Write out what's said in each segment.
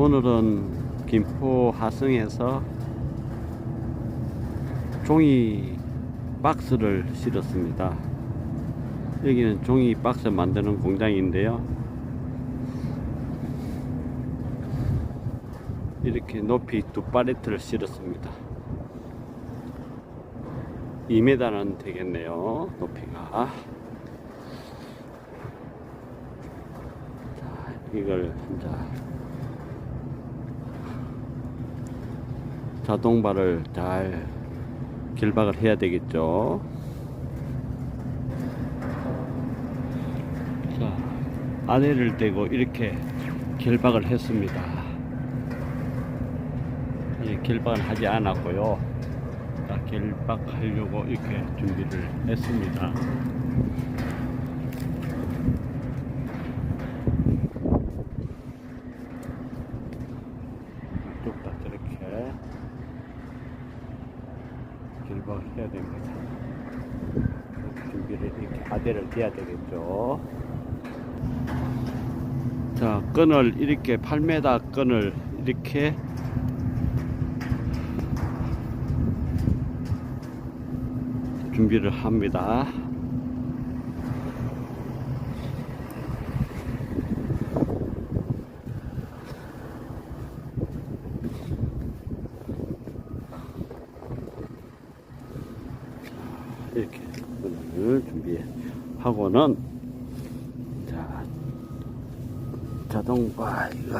오늘은 김포 하성에서 종이 박스를 실었습니다. 여기는 종이 박스 만드는 공장인데요. 이렇게 높이 두 팔레트를 실었습니다. 2m는 되겠네요. 높이가. 자, 이걸 이제 자동발을 잘 길박을 해야 되겠죠. 자, 아내를 대고 이렇게 길박을 했습니다. 이 길박은 하지 않았고요. 자, 길박하려고 이렇게 준비를 했습니다. 쭉다 저렇게 길박을 해야 됩니다. 준비를 이렇게 아대를 대야 되겠죠. 자, 끈을 이렇게 8m 끈을 이렇게 준비를 합니다. 이렇게 끈을 준비하고는 자 자동바 이거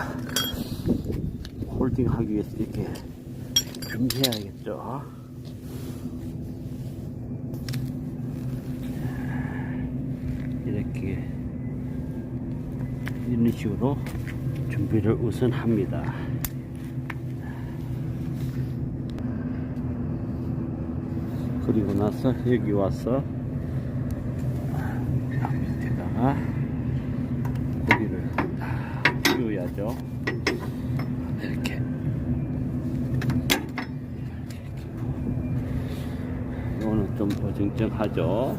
홀딩하기 위해서 이렇게 준비해야겠죠. 이렇게 이런 식으로 준비를 우선 합니다. 그리고 나서 여기 와서 밑에다가 고기를 띄워야죠. 이렇게. 이거는 좀 어정쩡하죠.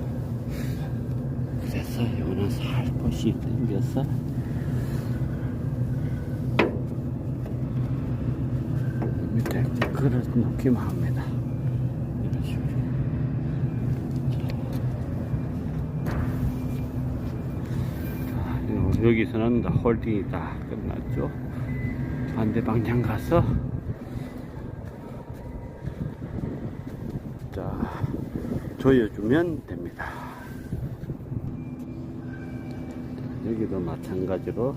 그래서 이거는 살포시 당겨서 밑에 그릇 놓기만 합니다. 이런 식으로. 자, 요- 여기서는 다 홀딩이 다 끝났죠. 반대 방향 가서 자 조여주면 됩니다. 여기도 마찬가지로